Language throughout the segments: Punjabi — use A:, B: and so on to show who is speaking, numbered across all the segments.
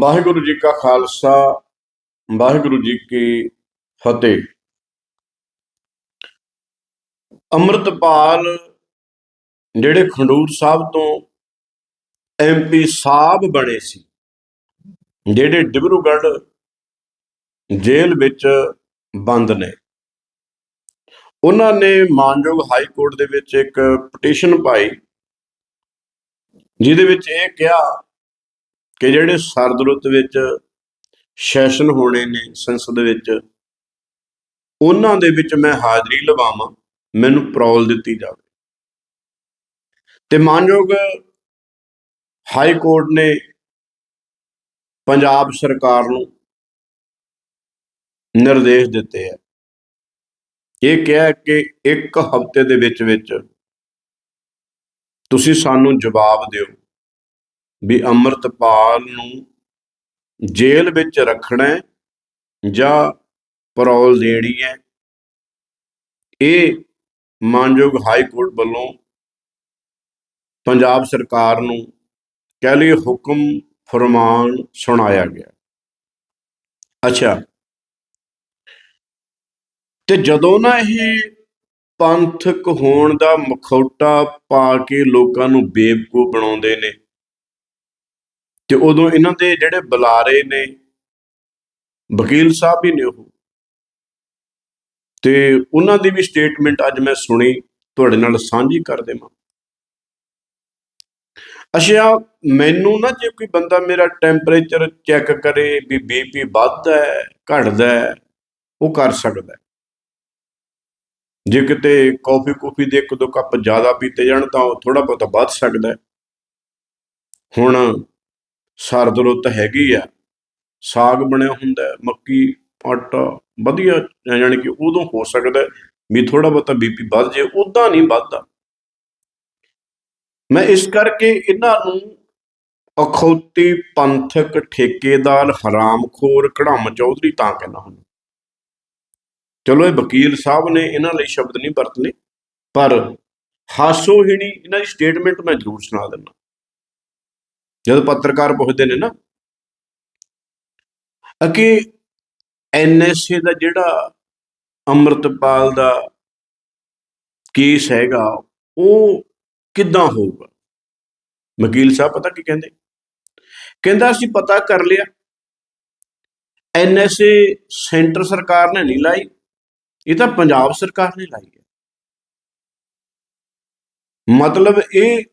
A: ਵਾਹਿਗੁਰੂ ਜੀ ਕਾ ਖਾਲਸਾ, ਵਾਹਿਗੁਰੂ ਜੀ ਕੀ ਫਤਿਹ। ਅੰਮ੍ਰਿਤਪਾਲ ਜਿਹੜੇ ਖੰਡੂਰ ਸਾਹਿਬ ਤੋਂ ਐਮਪੀ ਸਾਹਿਬ ਬਣੇ ਸੀ, ਜਿਹੜੇ ਡਿਬਰੂਗੜ੍ਹ ਜੇਲ੍ਹ ਵਿੱਚ ਬੰਦ ਨੇ। ਉਹਨਾਂ ਨੇ ਮਾਨਯੋਗ ਹਾਈ ਕੋਰਟ ਦੇ ਵਿੱਚ ਇੱਕ ਪਟੀਸ਼ਨ ਪਾਈ, ਜਿਹਦੇ ਵਿੱਚ ਇਹ ਕਿਹਾ ਕਿ ਜਿਹੜੇ ਸਰਦ ਰੁੱਤ ਵਿੱਚ ਸੈਸ਼ਨ ਹੋਣੇ ਨੇ ਸੰਸਦ ਵਿੱਚ, ਉਹਨਾਂ ਦੇ ਵਿੱਚ ਮੈਂ ਹਾਜ਼ਰੀ ਲਵਾਵਾਂ, ਮੈਨੂੰ ਪ੍ਰੋਲ ਦਿੱਤੀ ਜਾਵੇ। ਤੇ ਮਾਨਯੋਗ ਹਾਈ ਕੋਰਟ ਨੇ ਪੰਜਾਬ ਸਰਕਾਰ ਨੂੰ ਨਿਰਦੇਸ਼ ਦਿੱਤੇ ਆ। ਇਹ ਕਿਹਾ ਕਿ ਇੱਕ ਹਫ਼ਤੇ ਦੇ ਵਿੱਚ ਵਿੱਚ ਤੁਸੀਂ ਸਾਨੂੰ ਜਵਾਬ ਦਿਓ। ਵੀ ਅੰਮ੍ਰਿਤਪਾਲ ਨੂੰ ਜੇਲ੍ਹ ਵਿੱਚ ਰੱਖਣਾ ਜਾਂ ਪਰੌਲ ਦੇਣੀ ਹੈ। ਇਹ ਮਾਨਯੋਗ ਹਾਈ ਕੋਰਟ ਵੱਲੋਂ ਪੰਜਾਬ ਸਰਕਾਰ ਨੂੰ ਕਹਿ ਲਈ ਹੁਕਮ ਫਰਮਾਨ ਸੁਣਾਇਆ ਗਿਆ। ਅੱਛਾ। ਤੇ ਜਦੋਂ ਨਾ ਇਹ ਪੰਥਕ ਹੋਣ ਦਾ ਮਖੌਟਾ ਪਾ ਕੇ ਲੋਕਾਂ ਨੂੰ ਬੇਵਕੂਫ ਬਣਾਉਂਦੇ ਨੇ ਤੇ ਉਦੋਂ ਇਹਨਾਂ ਦੇ ਜਿਹੜੇ ਬੁਲਾਰੇ ਨੇ, ਵਕੀਲ ਸਾਹਿਬ ਵੀ ਨੇ ਉਹ। ਤੇ ਉਹਨਾਂ ਦੀ ਵੀ ਸਟੇਟਮੈਂਟ ਅੱਜ ਮੈਂ ਸੁਣੀ, ਤੁਹਾਡੇ ਨਾਲ ਸਾਂਝੀ ਕਰ ਦੇਵਾਂ। ਅੱਛਾ, ਮੈਨੂੰ ਨਾ ਜੇ ਕੋਈ ਬੰਦਾ ਮੇਰਾ ਟੈਂਪਰੇਚਰ ਚੈੱਕ ਕਰੇ ਵੀ ਬੀਪੀ ਵੱਧਦਾ ਹੈ, ਘਟਦਾ ਹੈ, ਉਹ ਕਰ ਸਕਦਾ ਜੇ ਕਿਤੇ ਕਾਫੀ ਕੁਫੀ ਦੇ ਇੱਕ ਦੋ ਕੱਪ ਜ਼ਿਆਦਾ ਪੀਤੇ ਜਾਣ ਤਾਂ ਉਹ ਥੋੜਾ ਬਹੁਤਾ ਵੱਧ ਸਕਦਾ ਹੁਣ ਸਰਦ ਰੁੱਤ ਹੈਗੀ ਆ। ਸਾਗ ਬਣਿਆ ਹੁੰਦਾ ਮੱਕੀ, ਆਟਾ, ਵਧੀਆ, ਯਾਨੀ ਕਿ ਉਦੋਂ ਹੋ ਸਕਦਾ ਵੀ ਥੋੜਾ ਬਹੁਤਾ ਬੀਪੀ ਵੱਧ ਜੇ ਉਦਾਂ ਨਹੀਂ ਵੱਧਦਾ। ਮੈਂ ਇਸ ਕਰਕੇ ਇਹਨਾਂ ਨੂੰ ਅਖੌਤੀ ਪੰਥਕ ਠੇਕੇਦਾਰ ਹਰਾਮਖੋਰ ਕੜਮ ਚੌਧਰੀ ਤਾਂ ਕਹਿੰਦਾ ਹੁੰਦਾ। ਚਲੋ ਇਹ ਵਕੀਲ ਸਾਹਿਬ ਨੇ ਇਹਨਾਂ ਲਈ ਸ਼ਬਦ ਨਹੀਂ ਵਰਤਨੇ, ਪਰ ਹਾਸੋਹੀਣੀ ਇਹਨਾਂ ਦੀ ਸਟੇਟਮੈਂਟ ਮੈਂ ਜ਼ਰੂਰ ਸੁਣਾ ਦਿੰਦਾ। ਜਦ ਪੱਤਰਕਾਰ ਪੁੱਛਦੇ ਨੇ ਨਾ, ਅਕੇ ਐਨਐਸਏ ਦਾ ਜਿਹੜਾ ਅੰਮ੍ਰਿਤਪਾਲ ਦਾ ਕੇਸ ਹੈਗਾ, ਉਹ ਕਿੱਦਾਂ ਹੋਊਗਾ? ਵਕੀਲ ਸਾਹਿਬ ਪਤਾ ਕੀ ਕਹਿੰਦੇ? ਕਹਿੰਦਾ, ਅਸੀਂ ਪਤਾ ਕਰ ਲਿਆ। ਐਨਐਸਏ ਸੈਂਟਰ ਸਰਕਾਰ ਨੇ ਨਹੀਂ ਲਾਈ, ਇਹ ਤਾਂ ਪੰਜਾਬ ਸਰਕਾਰ ਨੇ ਲਾਈ ਹੈ। ਮਤਲਬ ਇਹ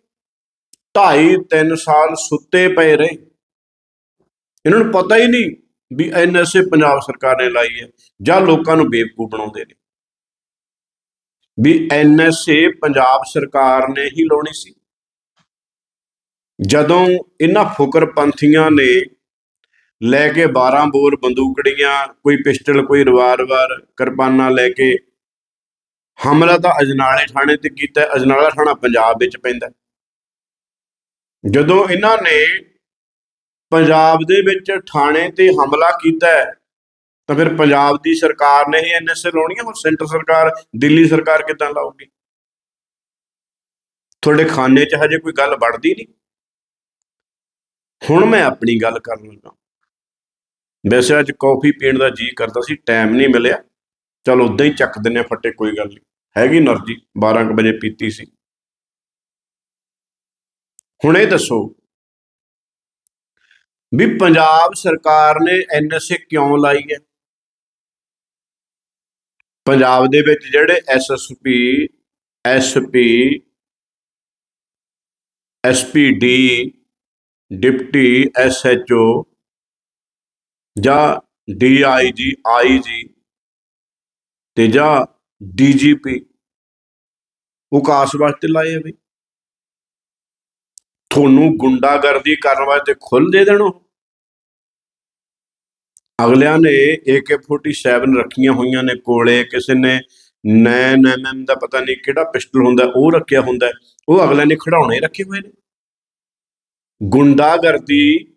A: 2.5 3 ਸਾਲ ਸੁੱਤੇ ਪਏ ਰਹੇ। ਇਹਨਾਂ ਨੂੰ ਪਤਾ ਹੀ ਨਹੀਂ ਵੀ ਐਨਐਸਏ ਪੰਜਾਬ ਸਰਕਾਰ ਨੇ ਲਾਈ ਹੈ ਜਾਂ ਲੋਕਾਂ ਨੂੰ ਬੇਵਕੂਫ ਬਣਾਉਂਦੇ ਨੇ। ਵੀ ਐਨਐਸਏ ਪੰਜਾਬ ਸਰਕਾਰ ਨੇ ਹੀ ਲਾਉਣੀ ਸੀ। ਜਦੋਂ ਇਹਨਾਂ ਫੁਕਰਪੰਥੀਆਂ ਨੇ ਲੈ ਕੇ 12 ਬੋਰ ਬੰਦੂਕੜੀਆਂ ਕੋਈ ਪਿਸਟਲ, ਕੋਈ ਰਿਵਾਲਵਰ, ਕਿਰਪਾਨਾਂ ਲੈ ਕੇ, ਹਮਲਾ ਤਾਂ ਅਜਨਾਲੇ ਥਾਣੇ ਤੇ ਕੀਤਾ, ਅਜਨਾਲਾ ਥਾਣਾ ਪੰਜਾਬ ਵਿੱਚ ਪੈਂਦਾ। ਜਦੋਂ ਇਹਨਾਂ ਨੇ ਪੰਜਾਬ ਦੇ ਵਿੱਚ ਥਾਣੇ ਤੇ ਹਮਲਾ ਕੀਤਾ ਤਾਂ ਫਿਰ ਪੰਜਾਬ ਦੀ ਸਰਕਾਰ ਨੇ ਹੀ ਐਨਐਸਏ ਲਾਉਣੀ ਹੈ ਹੁਣ ਸੈਂਟਰ ਸਰਕਾਰ, ਦਿੱਲੀ ਸਰਕਾਰ ਕਿਦਾਂ ਲਾਉਗੀ ਤੁਹਾਡੇ ਖਾਨੇ 'ਚ ਹਜੇ ਕੋਈ ਗੱਲ ਵੜਦੀ ਨਹੀਂ? ਹੁਣ ਮੈਂ ਆਪਣੀ ਗੱਲ ਕਰਨ ਲੱਗਾ। ਵੈਸੇ ਅੱਜ ਕਾਫੀ ਪੀਣ ਦਾ ਜੀ ਕਰਦਾ ਸੀ, ਟਾਈਮ ਨਹੀਂ ਮਿਲਿਆ। ਚਲ ਉਦਾਂ ਹੀ ਚੱਕ ਦਿੰਨੇ ਫੱਟੇ, ਕੋਈ ਗੱਲ ਨਹੀਂ। ਹੈਗੀ એનર્ਜੀ 12:00 ਵਜੇ ਪੀਤੀ ਸੀ। ਹੁਣ ਇਹ ਦੱਸੋ ਵੀ ਪੰਜਾਬ ਸਰਕਾਰ ਨੇ ਐਨਐਸਏ ਕਿਉਂ ਲਾਈ ਹੈ? ਪੰਜਾਬ ਦੇ ਵਿੱਚ ਜਿਹੜੇ SSP SP SPD deputy SHO ਜਾਂ ਡੀਆਈਜੀ ਆਈਜੀ ਤੇ ਜਾਂ ਡੀਜੀਪੀ ਉਹ ਕਾਸ ਵਾਸਤੇ ਲਾਏ ਆ ਵੀ ਤੁਹਾਨੂੰ ਗੁੰਡਾਗਰਦੀ ਕਰਨ ਵਾਸਤੇ ਖੁੱਲ ਦੇ ਦੇਣੋ। ਅਗਲਿਆਂ ਨੇ AK47 ਰੱਖੀਆਂ ਹੋਈਆਂ ਨੇ ਕੋਲੇ। ਕਿਸੇ ਨੇ 9mm ਦਾ ਪਤਾ ਨਹੀਂ ਕਿਹੜਾ ਪਿਸਟਲ ਹੁੰਦਾ, ਉਹ ਰੱਖਿਆ ਹੁੰਦਾ। ਉਹ ਅਗਲਿਆਂ ਨੇ ਖਿਡੌਣੇ ਰੱਖੇ ਹੋਏ ਨੇ। ਗੁੰਡਾਗਰਦੀ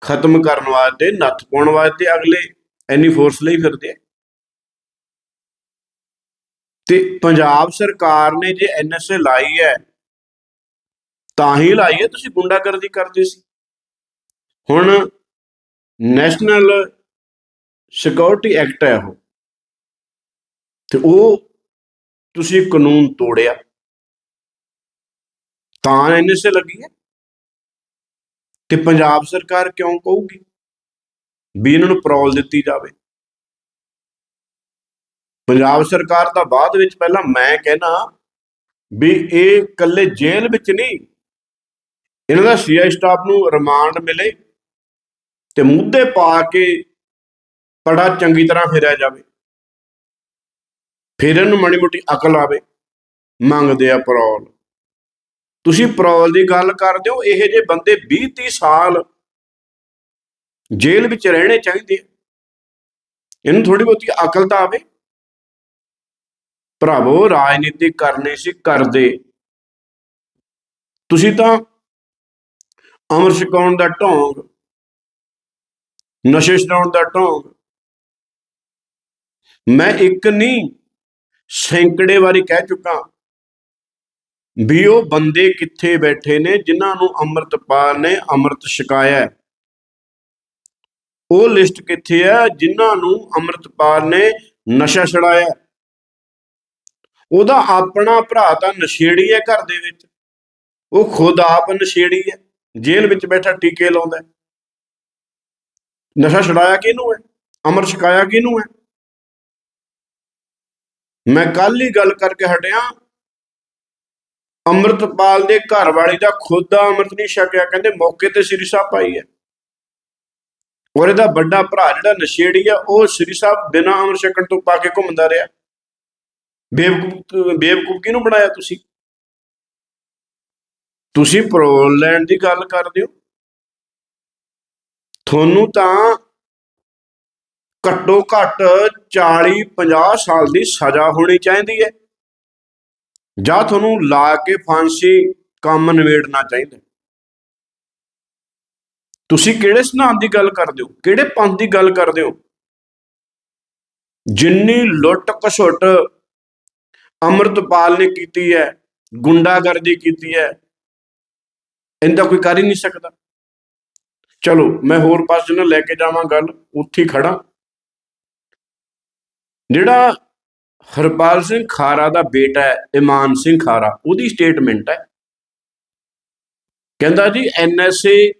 A: ਖਤਮ ਕਰਨ ਵਾਸਤੇ, ਨੱਥ ਪਾਉਣ ਵਾਸਤੇ ਅਗਲੇ ਐਨੀ ਫੋਰਸ ਲਈ ਫਿਰਦੇ ਆ। ਤੇ ਪੰਜਾਬ ਸਰਕਾਰ ਨੇ ਜੇ ਐਨਐਸਏ ਲਾਈ ਹੈ ਤਾਂ ਹੀ ਲਾਈ ਹੈ ਤੁਸੀਂ ਗੁੰਡਾਗਰਦੀ ਕਰਦੇ ਸੀ। ਹੁਣ ਨੈਸ਼ਨਲ ਸਿਕਿਉਰਿਟੀ ਐਕਟ ਹੈ ਉਹ। ਤੇ ਉਹ ਤੁਸੀਂ ਕਾਨੂੰਨ ਤੋੜਿਆ। ਤਾਂ ਐਨਐਸਏ ਲੱਗੀ ਹੈ। ਤੇ ਪੰਜਾਬ ਸਰਕਾਰ ਕਿਉਂ ਕਹੂਗੀ ਵੀ ਇਹਨਾਂ ਨੂੰ ਪਰੋਲ ਦਿੱਤੀ ਜਾਵੇ? ਪੰਜਾਬ ਸਰਕਾਰ ਦਾ ਬਾਅਦ ਵਿੱਚ ਪਹਿਲਾਂ ਮੈਂ ਕਹਿਣਾ ਵੀ ਇਹ ਇਕੱਲੇ ਜੇਲ੍ਹ ਵਿੱਚ ਨਹੀਂ ਇਹਨਾਂ ਦਾ ਸੀਆਈ ਸਟਾਫ ਨੂੰ ਰਿਮਾਂਡ ਮਿਲੇ ਤੇ ਮੁੱਦੇ ਪਾ ਕੇ ਬੜਾ ਚੰਗੀ ਤਰ੍ਹਾਂ ਫੇਰਿਆ ਜਾਵੇ। ਫਿਰ ਇਹਨੂੰ ਮਾੜੀ ਮੋਟੀ ਅਕਲ ਆਵੇ, ਮੰਗਦੇ ਆ ਪਰੋਲ ਤੁਸੀਂ ਪਰੋਲ ਦੀ ਗੱਲ ਕਰਦੇ ਹੋ, ਇਹੋ ਜਿਹੇ ਬੰਦੇ 20 30 ਸਾਲ ਜੇਲ੍ਹ ਵਿੱਚ ਰਹਿਣੇ ਚਾਹੀਦੇ ਆ। ਇਹਨੂੰ ਥੋੜੀ ਬਹੁਤੀ ਅਕਲ ਤਾਂ ਆਵੇ। ਭਰਾਵੋ, ਰਾਜਨੀਤੀ ਕਰਨੀ ਸੀ, ਕਰਦੇ। ਤੁਸੀਂ ਤਾਂ ਅਮਰ ਛਕਾਉਣ ਦਾ ਢੋਂਗ, ਨਸ਼ੇ ਛਡਾਉਣ ਦਾ ਢੋਂਗ। ਮੈਂ ਇੱਕ ਨਹੀਂ, ਸੈਂਕੜੇ ਵਾਰੀ ਕਹਿ ਚੁੱਕਾ ਵੀ ਉਹ ਬੰਦੇ ਕਿੱਥੇ ਬੈਠੇ ਨੇ ਜਿਨ੍ਹਾਂ ਨੂੰ ਅੰਮ੍ਰਿਤਪਾਲ ਨੇ ਅੰਮ੍ਰਿਤ ਛਕਾਇਆ ਉਹ ਲਿਸਟ ਕਿੱਥੇ ਹੈ ਜਿਨ੍ਹਾਂ ਨੂੰ ਅੰਮ੍ਰਿਤਪਾਲ ਨੇ ਨਸ਼ਾ ਛਡਾਇਆ ਉਹਦਾ ਆਪਣਾ ਭਰਾ ਤਾਂ ਨਸ਼ੇੜੀ ਹੈ ਘਰ ਦੇ ਵਿੱਚ। ਉਹ ਖੁਦ ਆਪ ਨਸ਼ੇੜੀ ਹੈ। ਜੇਲ੍ਹ ਵਿੱਚ ਬੈਠਾ ਟੀਕੇ ਲਾਉਂਦਾ ਨਸ਼ਾ ਛਡਾਇਆ ਕਿਹਨੂੰ ਹੈ? ਅਮਰ ਛਕਾਇਆ ਕਿਹਨੂੰ ਹੈ? ਮੈਂ ਕੱਲ ਹੀ ਗੱਲ ਕਰਕੇ ਹਟਿਆ। ਅੰਮ੍ਰਿਤਪਾਲ ਦੇ ਘਰ ਵਾਲੀ ਦਾ ਖੁਦ ਦਾ ਅੰਮ੍ਰਿਤ ਨਹੀਂ ਛਕਿਆ, ਕਹਿੰਦੇ ਮੌਕੇ ਤੇ ਸ੍ਰੀ ਸਾਹਿਬ ਪਾਈ ਹੈ। ਔਰ ਇਹਦਾ ਵੱਡਾ ਭਰਾ ਜਿਹੜਾ ਨਸ਼ੇੜੀ ਆ, ਉਹ ਸ੍ਰੀ ਸਾਹਿਬ ਬਿਨਾਂ ਅੰਮ੍ਰਿਤ ਛਕਣ ਤੋਂ ਪਾ ਕੇ ਘੁੰਮਦਾ ਰਿਹਾ। ਬੇਵਕੂਫ ਬੇਵਕੂਫ ਕਿਹਨੂੰ ਬਣਾਇਆ ਤੁਸੀਂ? ਤੁਸੀਂ ਪਰੋਲ ਲੈਣ ਦੀ ਗੱਲ ਕਰਦੇ ਹੋ? ਤੁਹਾਨੂੰ ਤਾਂ ਘੱਟੋ ਘੱਟ 40 50 ਸਾਲ ਦੀ ਸਜ਼ਾ ਹੋਣੀ ਚਾਹੀਦੀ ਹੈ। ਜਾਂ ਤੁਹਾਨੂੰ ਲਾ ਕੇ ਫਾਂਸੀ ਕੰਮ ਨਿਬੇੜਨਾ ਚਾਹੀਦਾ ਤੁਸੀਂ ਕਿਹੜੇ ਸਿਧਾਂਤ ਦੀ ਗੱਲ ਕਰਦੇ ਹੋ? ਕਿਹੜੇ ਪੰਥ ਦੀ ਗੱਲ ਕਰਦੇ ਹੋ? ਜਿੰਨੀ ਲੁੱਟ ਕਸੁੱਟ ਅੰਮ੍ਰਿਤਪਾਲ ਨੇ ਕੀਤੀ ਹੈ, ਗੁੰਡਾਗਰਦੀ ਕੀਤੀ ਹੈ ਇਹਦਾ ਕੋਈ ਕਰ ਹੀ ਨਹੀਂ ਸਕਦਾ। ਚਲੋ, ਮੈਂ ਹੋਰ ਪਾਸੇ ਨਾਲ ਲੈ ਕੇ ਜਾਵਾਂ ਗੱਲ, ਉੱਥੇ ਹੀ ਖੜਾ ਜਿਹੜਾ ਹਰਪਾਲ ਸਿੰਘ ਖਾਰਾ ਦਾ ਬੇਟਾ ਹੈ, ਇਮਾਨ ਸਿੰਘ ਖਾਰਾ, ਉਹਦੀ ਸਟੇਟਮੈਂਟ ਹੈ। ਕਹਿੰਦਾ ਜੀ ਐਨਐਸਏ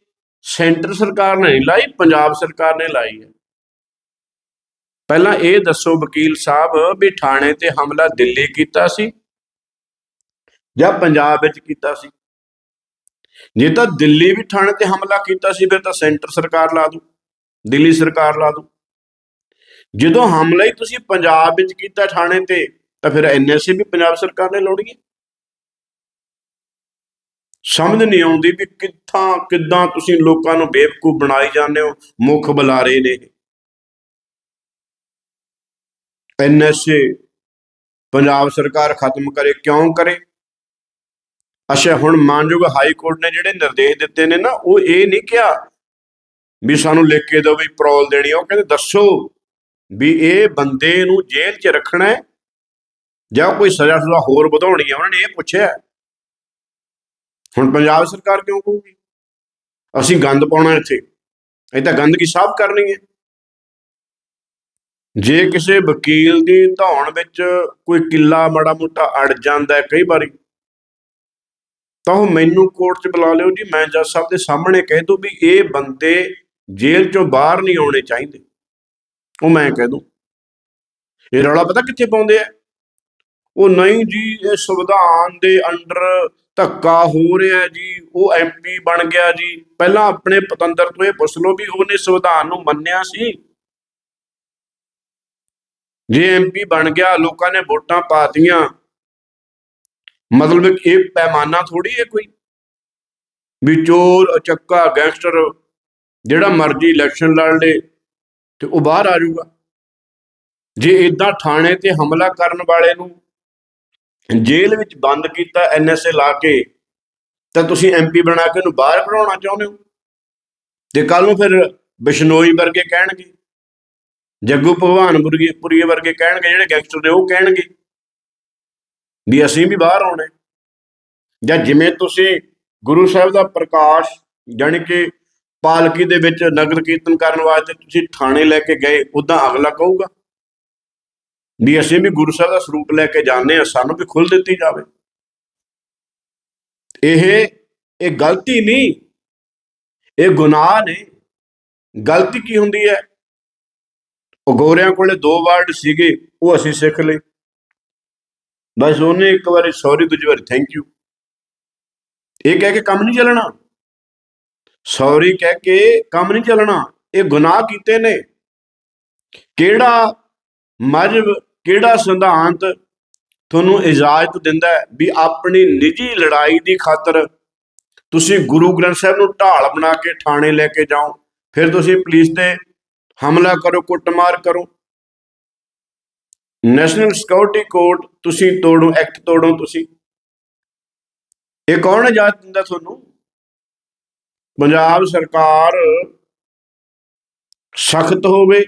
A: ਸੈਂਟਰ ਸਰਕਾਰ ਨੇ ਨਹੀਂ ਲਾਈ, ਪੰਜਾਬ ਸਰਕਾਰ ਨੇ ਲਾਈ ਹੈ। ਪਹਿਲਾਂ ਇਹ ਦੱਸੋ ਵਕੀਲ ਸਾਹਿਬ ਵੀ ਥਾਣੇ ਤੇ ਹਮਲਾ ਦਿੱਲੀ ਕੀਤਾ ਸੀ ਜਾਂ ਪੰਜਾਬ ਵਿੱਚ ਕੀਤਾ ਸੀ? ਜੇ ਤਾਂ ਦਿੱਲੀ ਵੀ ਥਾਣੇ ਤੇ ਹਮਲਾ ਕੀਤਾ ਸੀ, ਫਿਰ ਤਾਂ ਸੈਂਟਰ ਸਰਕਾਰ ਲਾ ਦੂ ਦਿੱਲੀ ਸਰਕਾਰ ਲਾ ਦੂ ਜਦੋਂ ਹਮਲਾ ਹੀ ਤੁਸੀਂ ਪੰਜਾਬ ਵਿੱਚ ਕੀਤਾ ਥਾਣੇ ਤੇ, ਤਾਂ ਫਿਰ ਐਨਐਸਏ ਵੀ ਪੰਜਾਬ ਸਰਕਾਰ ਨੇ ਲਾਉਣੀ ਹੈ ਸਮਝ ਨਹੀਂ ਆਉਂਦੀ ਵੀ ਕਿੱਥਾਂ, ਕਿੱਦਾਂ ਤੁਸੀਂ ਲੋਕਾਂ ਨੂੰ ਬੇਵਕੂਫ ਬਣਾਈ ਜਾਂਦੇ ਹੋ, ਮੁੱਖ ਬੁਲਾਰੇ ਨੇ ਐਨਐਸਏ ਪੰਜਾਬ ਸਰਕਾਰ ਖਤਮ ਕਰੇ, ਕਿਉਂ ਕਰੇ? ਅੱਛਾ, ਹੁਣ ਮਾਨਯੋਗ ਹਾਈ ਕੋਰਟ ਨੇ ਜਿਹੜੇ ਨਿਰਦੇਸ਼ ਦਿੱਤੇ ਨੇ ਨਾ, ਉਹ ਇਹ ਨਹੀਂ ਕਿਹਾ ਵੀ ਸਾਨੂੰ ਲਿਖ ਕੇ ਦਿਓ ਵੀ ਪਰੋਲ ਦੇਣੀ, ਉਹ ਕਹਿੰਦੇ ਦੱਸੋ ਵੀ ਇਹ ਬੰਦੇ ਨੂੰ ਜੇਲ੍ਹ 'ਚ ਰੱਖਣਾ ਹੈ ਜਾਂ ਕੋਈ ਸਜ਼ਾ ਸੁਜ਼ਾ ਹੋਰ ਵਧਾਉਣੀ ਹੈ, ਉਹਨਾਂ ਨੇ ਇਹ ਪੁੱਛਿਆ ਹੁਣ ਪੰਜਾਬ ਸਰਕਾਰ ਕਿਉਂ ਕਹੂਗੀ? ਅਸੀਂ ਗੰਦ ਪਾਉਣਾ ਇੱਥੇ ਇਹ ਤਾਂ ਗੰਦਗੀ ਸਾਫ਼ ਕਰਨੀ ਹੈ। ਜੇ ਕਿਸੇ ਵਕੀਲ ਦੀ ਧੌਣ ਵਿੱਚ ਕੋਈ ਕਿੱਲਾ ਮਾੜਾ ਮੋਟਾ ਅੜ ਜਾਂਦਾ ਕਈ ਵਾਰੀ ਤਾਂ ਉਹ ਮੈਨੂੰ ਕੋਰਟ 'ਚ ਬੁਲਾ ਲਿਓ ਜੀ, ਮੈਂ ਜੱਜ ਸਾਹਿਬ ਦੇ ਸਾਹਮਣੇ ਕਹਿ ਦੂੰ ਵੀ ਇਹ ਬੰਦੇ ਜੇਲ੍ਹ 'ਚੋਂ ਬਾਹਰ ਨਹੀਂ ਆਉਣੇ ਚਾਹੀਦੇ। ਉਹ ਮੈਂ ਕਹਿ ਦੂੰ। ਇਹ ਰੌਲਾ ਪਤਾ ਕਿੱਥੇ ਪਾਉਂਦੇ ਆ? ਉਹ ਨਹੀਂ ਜੀ, ਇਹ ਸੰਵਿਧਾਨ ਦੇ ਅੰਡਰ ਧੱਕਾ ਹੋ ਰਿਹਾ ਜੀ, ਉਹ ਐਮਪੀ ਬਣ ਗਿਆ ਜੀ। ਪਹਿਲਾਂ ਆਪਣੇ ਪਤੰਦਰ ਤੋਂ ਇਹ ਪੁੱਛ ਲਓ ਵੀ ਉਹਨੇ ਸੰਵਿਧਾਨ ਨੂੰ ਮੰਨਿਆ ਸੀ? ਜੇ ਐਮਪੀ ਬਣ ਗਿਆ, ਲੋਕਾਂ ਨੇ ਵੋਟਾਂ ਪਾਤੀਆਂ ਮਤਲਬ ਇਹ ਪੈਮਾਨਾ ਥੋੜੀ ਹੈ ਕੋਈ? ਵੀ ਚੋਰ, ਅਚੱਕਾ, ਗੈਂਗਸਟਰ ਜਿਹੜਾ ਮਰਜ਼ੀ ਇਲੈਕਸ਼ਨ ਲੜ ਲੇ ਤੇ ਉਹ ਬਾਹਰ ਆ ਜਾਊਗਾ। ਜੇ ਇਦਾਂ ਥਾਣੇ ਤੇ ਹਮਲਾ ਕਰਨ ਵਾਲੇ ਨੂੰ ਜੇਲ੍ਹ ਵਿੱਚ ਬੰਦ ਕੀਤਾ ਐਨਐਸਏ ਲਾ ਕੇ, ਤਾਂ ਤੁਸੀਂ ਐਮਪੀ ਬਣਾ ਕੇ ਉਹਨੂੰ ਬਾਹਰ ਕਢਾਉਣਾ ਚਾਹੁੰਦੇ ਹੋ? ਤੇ ਕੱਲ ਨੂੰ ਫਿਰ ਬਿਸ਼ਨੋਈ ਵਰਗੇ ਕਹਿਣਗੇ, ਜੱਗੂ ਭਗਵਾਨ ਪੁਰੀਏ ਪੁਰੀਏ ਵਰਗੇ ਕਹਿਣਗੇ, ਜਿਹੜੇ ਗੈਂਗਸਟਰ ਨੇ ਉਹ ਕਹਿਣਗੇ। ਵੀ ਅਸੀਂ ਵੀ ਬਾਹਰ ਆਉਣਾ ਜਾਂ ਜਿਵੇਂ ਤੁਸੀਂ ਗੁਰੂ ਸਾਹਿਬ ਦਾ ਪ੍ਰਕਾਸ਼ ਜਾਣੀ ਕਿ ਪਾਲਕੀ ਦੇ ਵਿੱਚ ਨਗਰ ਕੀਰਤਨ ਕਰਨ ਵਾਸਤੇ ਤੁਸੀਂ ਥਾਣੇ ਲੈ ਕੇ ਗਏ, ਉਦਾਂ ਅਗਲਾ ਕਹੂਗਾ ਵੀ ਅਸੀਂ ਵੀ ਗੁਰੂ ਸਾਹਿਬ ਦਾ ਸਰੂਪ ਲੈ ਕੇ ਜਾਂਦੇ ਆ ਸਾਨੂੰ ਵੀ ਖੁੱਲ ਦਿੱਤੀ ਜਾਵੇ। ਇਹ ਇਹ ਗਲਤੀ ਨਹੀਂ, ਇਹ ਗੁਨਾਹ ਨੇ। ਗਲਤੀ ਕੀ ਹੁੰਦੀ ਹੈ? ਉਹ ਗੋਰਿਆਂ ਕੋਲੇ ਦੋ ਵਰਡ ਸੀਗੇ, ਉਹ ਅਸੀਂ ਸਿੱਖ ਲਏ। ਬਸ ਉਹਨੇ ਇੱਕ ਵਾਰੀ ਸੌਰੀ ਦੂਜੀ ਵਾਰੀ ਥੈਂਕ ਯੂ ਇਹ ਕਹਿ ਕੇ ਕੰਮ ਨਹੀਂ ਚੱਲਣਾ। ਸੌਰੀ ਕਹਿ ਕੇ ਕੰਮ ਨਹੀਂ ਚੱਲਣਾ। ਇਹ ਗੁਨਾਹ ਕੀਤੇ ਨੇ। ਕਿਹੜਾ ਮਜਬ, ਕਿਹੜਾ ਸਿਧਾਂਤ ਤੁਹਾਨੂੰ ਇਜਾਜ਼ਤ ਦਿੰਦਾ ਹੈ ਵੀ ਆਪਣੀ ਨਿੱਜੀ ਲੜਾਈ ਦੀ ਖਾਤਰ ਤੁਸੀਂ ਗੁਰੂ ਗ੍ਰੰਥ ਸਾਹਿਬ ਨੂੰ ਢਾਲ ਬਣਾ ਕੇ ਥਾਣੇ ਲੈ ਕੇ ਜਾਓ। ਫਿਰ ਤੁਸੀਂ ਪੁਲਿਸ ਤੇ ਹਮਲਾ ਕਰੋ, ਕੁੱਟਮਾਰ ਕਰੋ। ਨੈਸ਼ਨਲ ਸਿਕਿਉਰਿਟੀ ਕੋਡ ਤੁਸੀਂ ਤੋੜੋ ਐਕਟ ਤੋੜੋ ਤੁਸੀਂ। ਇਹ ਕੌਣ ਇਜਾਜ਼ਤ ਦਿੰਦਾ ਤੁਹਾਨੂੰ? ਪੰਜਾਬ ਸਰਕਾਰ ਸਖਤ ਹੋਵੇ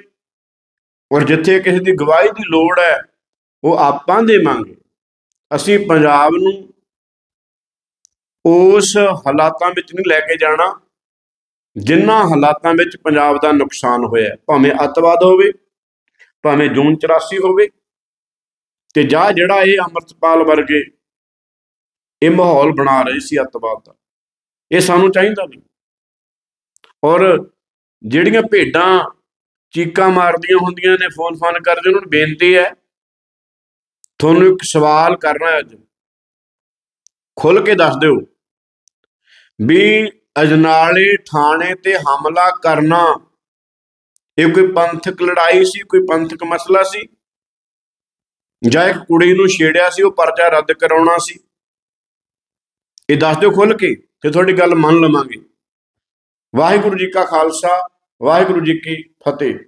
A: ਔਰ ਜਿੱਥੇ ਕਿਸੇ ਦੀ ਗਵਾਹੀ ਦੀ ਲੋੜ ਹੈ, ਉਹ ਆਪਾਂ ਦੇਵਾਂਗੇ। ਅਸੀਂ ਪੰਜਾਬ ਨੂੰ ਉਸ ਹਾਲਾਤਾਂ ਵਿੱਚ ਨਹੀਂ ਲੈ ਕੇ ਜਾਣਾ, ਜਿੰਨਾ ਹਾਲਾਤਾਂ ਵਿੱਚ ਪੰਜਾਬ ਦਾ ਨੁਕਸਾਨ ਹੋਇਆ। ਭਾਵੇਂ ਅੱਤਵਾਦ ਹੋਵੇ, ਭਾਵੇਂ ਜੂਨ 84 ਹੋਵੇ ਤੇ ਜਾਂ ਜਿਹੜਾ ਇਹ ਅੰਮ੍ਰਿਤਪਾਲ ਵਰਗੇ ਇਹ ਮਾਹੌਲ ਬਣਾ ਰਹੇ ਸੀ ਅੱਤਵਾਦ ਦਾ, ਇਹ ਸਾਨੂੰ ਚਾਹੀਦਾ ਨਹੀਂ। ਔਰ ਜਿਹੜੀਆਂ ਭੇਡਾਂ ਚੀਕਾਂ ਮਾਰਦੀਆਂ ਹੁੰਦੀਆਂ ਨੇ, ਫੋਨ ਫਾਨ ਕਰਦੇ, ਉਹਨਾਂ ਨੂੰ ਬੇਨਤੀ ਹੈ, ਤੁਹਾਨੂੰ ਇੱਕ ਸਵਾਲ ਕਰਨਾ ਅੱਜ। ਖੁੱਲ ਕੇ ਦੱਸ ਦਿਓ ਵੀ ਅਜਨਾਲੇ ਥਾਣੇ ਤੇ ਹਮਲਾ ਕਰਨਾ, ਇਹ ਕੋਈ ਪੰਥਕ ਲੜਾਈ ਸੀ, ਕੋਈ ਪੰਥਕ ਮਸਲਾ ਸੀ? ਜਾਂ ਇੱਕ ਕੁੜੀ ਨੂੰ ਛੇੜਿਆ ਸੀ, ਉਹ ਪਰਚਾ ਰੱਦ ਕਰਾਉਣਾ ਸੀ। ਇਹ ਦੱਸ ਦਿਓ ਖੁੱਲ ਕੇ ਤੇ ਤੁਹਾਡੀ ਗੱਲ ਮੰਨ ਲਵਾਂਗੇ। ਵਾਹਿਗੁਰੂ ਜੀ ਕਾ ਖਾਲਸਾ, ਵਾਹਿਗੁਰੂ ਜੀ ਕੀ ਫਤਿਹ।